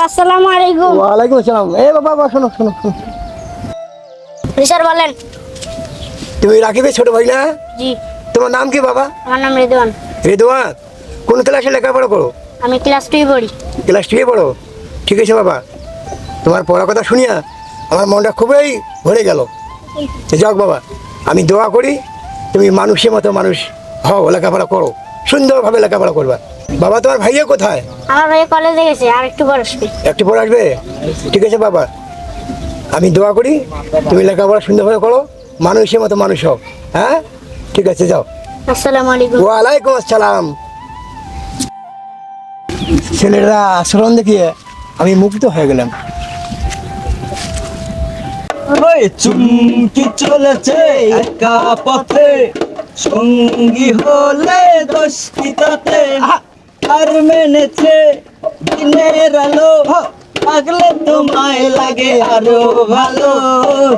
আসসালামু আলাইকুম। ওয়ালাইকুম আসসালাম। এ বাবা বাবা শোনো শোনো। স্যার বলেন। তুমি রাকিবের ছোট ভাই না? জি। তোমার নাম কি বাবা? আমার নাম রেদওয়ান। রেদওয়ান? কোন ক্লাসে লেখাপড়া করো? আমি ক্লাস টুয়ে পড়ি। ক্লাস টুয়ে পড়ো? ঠিক আছে বাবা। তোমার পড়ার কথা শুনিয়া আমার মনটা খুবই ভরে গেল। যাক বাবা আমি দোয়া করি তুমি মানুষের মতো মানুষ হও লেখাপড়া করো। সুন্দরভাবে লেখাপড়া করবা। বাবা তোমার ভাইয়া কোথায়? আমার ভাই কলেজে গেছে আর একটু পর আসবে। একটু পরে আসবে? ঠিক আছে বাবা। আমি দোয়া করি তুমি লেখাপড়া সুন্দরভাবে করো মানুষের মতো মানুষ হোক হ্যাঁ? ঠিক আছে যাও। আসসালামু আলাইকুম। ওয়ালাইকুম আসসালাম। ছেলেরা আচরণ দেখিয়ে আমি মুগ্ধ হয়ে গেলাম। ওই চুমকি চলেছে একা পথে সঙ্গী হলে দোষ কি তাতে? মেনেছে দিনের আলো। আগলে তোমায় লাগে আরও ভালো।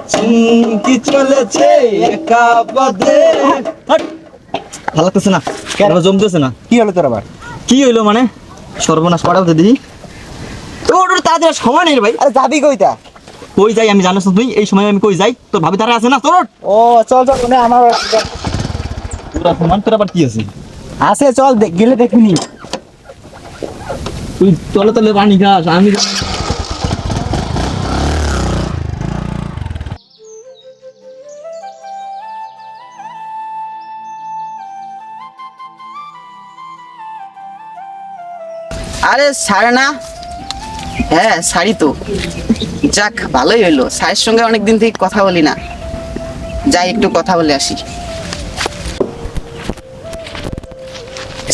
চুমকি চলেছে একা পথে। ভালো লাগতেছে না। কেন জমতেছে না। কি হলো তোর আবার? কি হইল মানে? সর্বনাশ করাতে দিদি। তোর তাদের সময় নেই ভাই। আরে যাবি কইতা কই যাই আমি জানিস তুই এই সময় আমি কই যাই? তোর ভাবি তারা আছে না? তোর? ও চল চল মানে আমার তোরা সমান তোর আবার কি আছে? আছে চল দেখ- গেলে দেখবি তুই তলে তলে পানি খাস আমি আরে ছাড় না। হ্যাঁ শাড়ি তো। যাক ভালোই হইল। স্যারের সঙ্গে অনেকদিন থেকে কথা বলি না। যাই একটু কথা বলে আসি।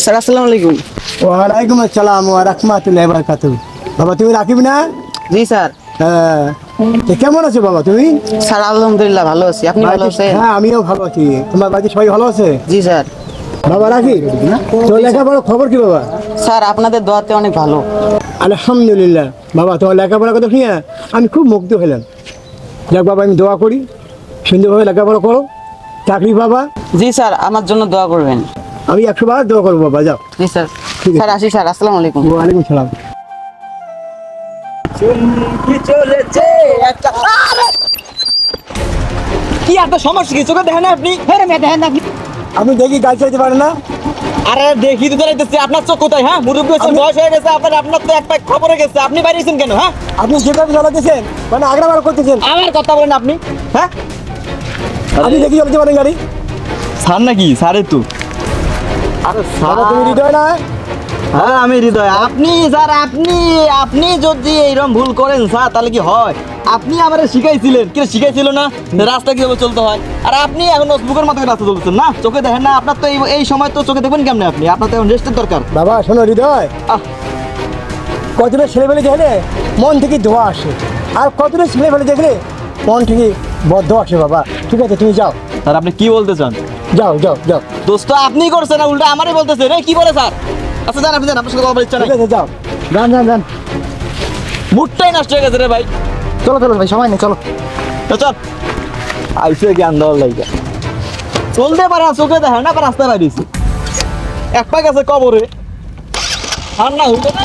স্যার আসসালামু আলাইকুম। ওয়ালাইকুম আসসালাম ওয়া রাহমাতুল্লাহি ওয়া বারাকাতুহু। বাবা তুমি রাখিব না? জি স্যার। হ্যাঁ। কেমন আছো বাবা তুমি? স্যার আলহামদুলিল্লাহ ভালো আছি। আপনি ভালো আছেন? হ্যাঁ আমিও ভালো আছি। তোমার বাড়িতে সবাই ভালো আছে? জি স্যার। বাবা রাখি তোর লেখাপড়ার খবর কি বাবা? স্যার আপনাদের দোয়াতে অনেক ভালো। আলহামদুলিল্লাহ। বাবা তোমার লেখাপড়ার কথা শুনে আমি খুব মুগ্ধ হলাম। যাক বাবা আমি দোয়া করি। সুন্দরভাবে লেখাপড়া করো। চাকরি বাবা জি স্যার আমার জন্য দোয়া করবেন। আমি একশো বার দোয়া করব বাবা যাও। জি স্যার। স্যার আসি স্যার আসসালামু আলাইকুম। ওয়ালাইকুম সালাম। কি চলেছে। একটা কি এত সমস্যা কি? চোখে দেখেন আপনি? হ্যাঁ মেয়ে দেখেন আপনি। দেখি গাড়ি চাইতে পারেন না? আরে দেখি তো আপনার চোখ কোথায় হ্যাঁ? মুরব্বী বয়স হয়ে গেছে আপনার আপনার তো একটা খবরে গেছে। আপনি বাইরেছেন কেন হ্যাঁ? আপনি যেভাবে চালাতেছেন মানে আগ্রা বার করতেছেন? আমার কথা বলেন আপনি হ্যাঁ? আপনি দেখি চলতে পারেন গাড়ি? স্যার নাকি? স্যারের তো আরে বাবা তুমি হৃদয় না হ্যাঁ আমি হৃদয়। আপনি স্যার আপনি আপনি যদি এইরকম ভুল করেন স্যার তাহলে কি হয়? আপনি আমারে শিখাইছিলেন। কি শিখাইছিল না? রাস্তা কীভাবে চলতে হয়? আর আপনি এখন নোটবুকের মাথায় রাস্তা চলতেছেন না? চোখে দেখেন না আপনার তো এই এই সময় তো চোখে দেখবেন কেমনে আপনি? আপনার তো এখন রেস্টের দরকার। বাবা শোনো হৃদয়। কতটা ছেলেবেলে দেখলে মন থেকে ধোয়া আসে? আর কতটা ছেলেবেলে দেখলে মন থেকে বদ্ধ আসে বাবা? ঠিক আছে তুমি যাও। স্যার আপনি কি বলতে চান? যাও যাও যাও। দোস্ত আপনি করছেন না উল্টা আমারই বলতেছে। রে কি বলে স্যার? আচ্ছা যান আপনি যান আপনার সাথে কথা বলার ইচ্ছা নাই। যাও। যান যান যান। মুডটাই নষ্ট হয়ে গেছে রে ভাই। চলো চলো ভাই সময় নেই চলো। তো চল। আইসে জ্ঞান দেওয়ার লাগে চলতে পারে চোখে দেখে না রাস্তায় বাইরেছি এক পাক আছে কবরে। আর না হইতো না।